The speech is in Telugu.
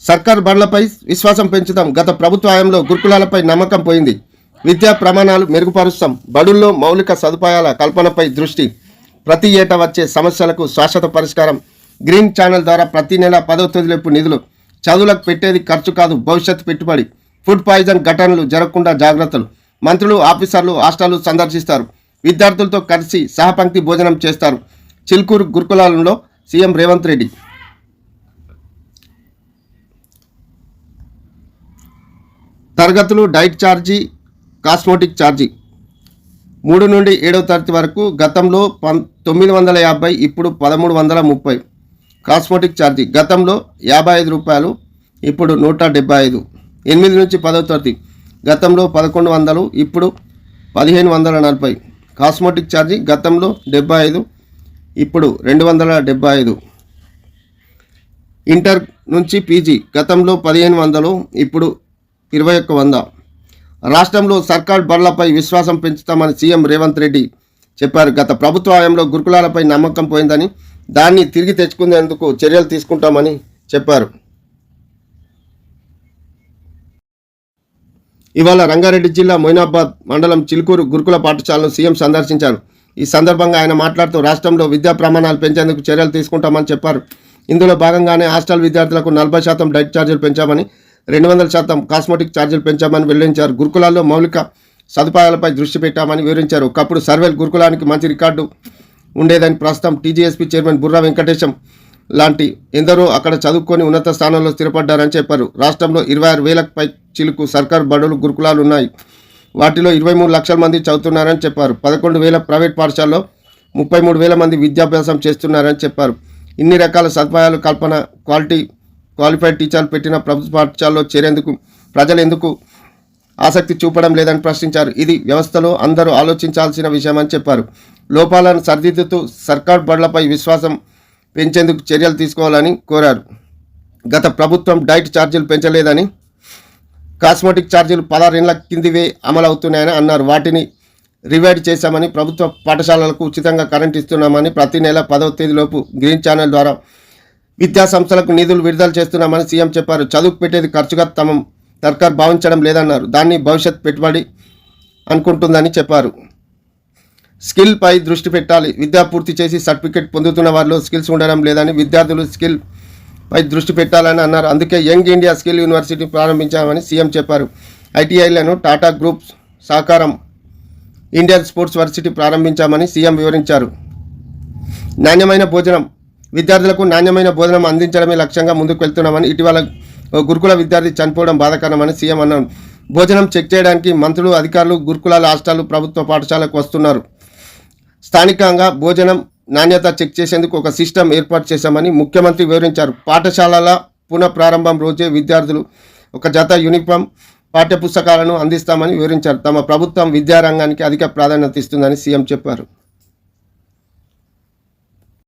సర్కార్ బండ్లపై విశ్వాసం పెంచుతాం గత ప్రభుత్వ హయాంలో గురుకులాలపై నమ్మకం పోయింది. విద్యా ప్రమాణాలు మెరుగుపరుస్తాం. బడుల్లో మౌలిక సదుపాయాల కల్పనపై దృష్టి. ప్రతి ఏటా వచ్చే సమస్యలకు శాశ్వత పరిష్కారం. గ్రీన్ ఛానల్ ద్వారా ప్రతి నెల పదవ తొదిలేపు నిధులు. చదువులకు పెట్టేది ఖర్చు కాదు భవిష్యత్ పెట్టుబడి. ఫుడ్ పాయిజన్ ఘటనలు జరగకుండా జాగ్రత్తలు. మంత్రులు ఆఫీసర్లు హాస్టళ్ళు సందర్శిస్తారు. విద్యార్థులతో కలిసి సహపంక్తి భోజనం చేస్తారు. చిల్కూరు గురుకులాలలో సీఎం రేవంత్ రెడ్డి. తరగతులు డైట్ ఛార్జీ కాస్మోటిక్ ఛార్జీ మూడు నుండి ఏడవ తరగతి వరకు గతంలో పం తొమ్మిది వందల యాభై ఇప్పుడు పదమూడు వందల ముప్పై. కాస్మోటిక్ ఛార్జీ గతంలో యాభై ఐదు రూపాయలు ఇప్పుడు నూట డెబ్బై ఐదు. ఎనిమిది నుంచి పదవ తరగతి. గతంలో పదకొండు వందలు ఇప్పుడు పదిహేను వందల నలభై. కాస్మోటిక్ ఛార్జీ గతంలో డెబ్బై ఐదు ఇప్పుడు రెండు వందల డెబ్బై ఐదు. ఇంటర్ నుంచి పీజీ. గతంలో పదిహేను వందలు ఇప్పుడు ఇరవై ఒక్క వంద. రాష్ట్రంలో సర్కార్ బడులపై విశ్వాసం పెంచుతామని సీఎం రేవంత్ రెడ్డి చెప్పారు. గత ప్రభుత్వ హయాంలో గురుకులాలపై నమ్మకం పోయిందని దాన్ని తిరిగి తెచ్చుకునేందుకు చర్యలు తీసుకుంటామని చెప్పారు. ఇవాళ రంగారెడ్డి జిల్లా మొయినాబాద్ మండలం చిలుకూరు గురుకుల పాఠశాలను సీఎం సందర్శించారు. ఈ సందర్భంగా ఆయన మాట్లాడుతూ రాష్ట్రంలో విద్యా ప్రమాణాలు పెంచేందుకు చర్యలు తీసుకుంటామని చెప్పారు. ఇందులో భాగంగానే హాస్టల్ విద్యార్థులకు నలభై శాతం డైట్ ఛార్జీలు పెంచామని రెండు వందల శాతం కాస్మెటిక్ ఛార్జీలు పెంచామని వెల్లడించారు. గురుకులాల్లో మౌలిక సదుపాయాలపై దృష్టి పెట్టామని వివరించారు. ఒకప్పుడు సర్వేలు గురుకులానికి మంచి రికార్డు ఉండేదని ప్రస్తుతం టీజీఎస్పీ చైర్మన్ బుర్రా వెంకటేశం లాంటి ఎందరో అక్కడ చదువుకొని ఉన్నత స్థానంలో స్థిరపడ్డారని చెప్పారు. రాష్ట్రంలో ఇరవై ఆరు వేలకు పై చిలుకు సర్కారు బడులు గురుకులాలు ఉన్నాయి. వాటిలో ఇరవై మూడు లక్షల మంది చదువుతున్నారని చెప్పారు. పదకొండు వేల ప్రైవేట్ పాఠశాలలో ముప్పై మూడు వేల మంది విద్యాభ్యాసం చేస్తున్నారని చెప్పారు. ఇన్ని రకాల సదుపాయాలు కల్పన క్వాలిటీ క్వాలిఫైడ్ టీచర్లు పెట్టిన ప్రభుత్వ పాఠశాలలో చేరేందుకు ప్రజలు ఎందుకు ఆసక్తి చూపడం లేదని ప్రశ్నించారు. ఇది వ్యవస్థలో అందరూ ఆలోచించాల్సిన విషయమని చెప్పారు. లోపాలను సరిదిద్దుతూ సర్కార్ బడులపై విశ్వాసం పెంచేందుకు చర్యలు తీసుకోవాలని కోరారు. గత ప్రభుత్వం డైట్ ఛార్జీలు పెంచలేదని కాస్మెటిక్ ఛార్జీలు పదహారేళ్ళ కిందివే అమలవుతున్నాయని అన్నారు. వాటిని రివైడ్ చేశామని ప్రభుత్వ పాఠశాలలకు ఉచితంగా కరెంట్ ఇస్తున్నామని ప్రతి నెల పదవ తేదీలోపు గ్రీన్ ఛానల్ ద్వారా విద్యా సంస్థలకు నిధులు విడుదల చేస్తున్నామని సీఎం చెప్పారు. చదువు పెట్టేది ఖర్చుగా తమ సర్కార్ భావించడం లేదన్నారు. దాన్ని భవిష్యత్ పెట్టుబడి అనుకుంటుందని చెప్పారు. స్కిల్పై దృష్టి పెట్టాలి. విద్యా పూర్తి చేసి సర్టిఫికేట్ పొందుతున్న వారిలో స్కిల్స్ ఉండడం లేదని విద్యార్థులు స్కిల్ పై దృష్టి పెట్టాలని అన్నారు. అందుకే యంగ్ ఇండియా స్కిల్ యూనివర్సిటీ ప్రారంభించామని సీఎం చెప్పారు. ఐటీఐలను టాటా గ్రూప్ సహకారం ఇండియన్ స్పోర్ట్స్ వర్సిటీ ప్రారంభించామని సీఎం వివరించారు. నాణ్యమైన భోజనం విద్యార్థులకు నాణ్యమైన భోజనం అందించడమే లక్ష్యంగా ముందుకు వెళ్తున్నామని ఇటీవల గురుకుల విద్యార్థి చనిపోవడం బాధాకరమని సీఎం అన్నారు. భోజనం చెక్ చేయడానికి మంత్రులు అధికారులు గురుకులాల హాస్టళ్ళు ప్రభుత్వ పాఠశాలకు వస్తున్నారు. స్థానికంగా భోజనం నాణ్యత చెక్ చేసేందుకు ఒక సిస్టమ్ ఏర్పాటు చేశామని ముఖ్యమంత్రి వివరించారు. పాఠశాలల పునః ప్రారంభం రోజే విద్యార్థులు ఒక జత యూనిఫామ్ పాఠ్యపుస్తకాలను అందిస్తామని వివరించారు. తమ ప్రభుత్వం విద్యారంగానికి అధిక ప్రాధాన్యత ఇస్తుందని సీఎం చెప్పారు.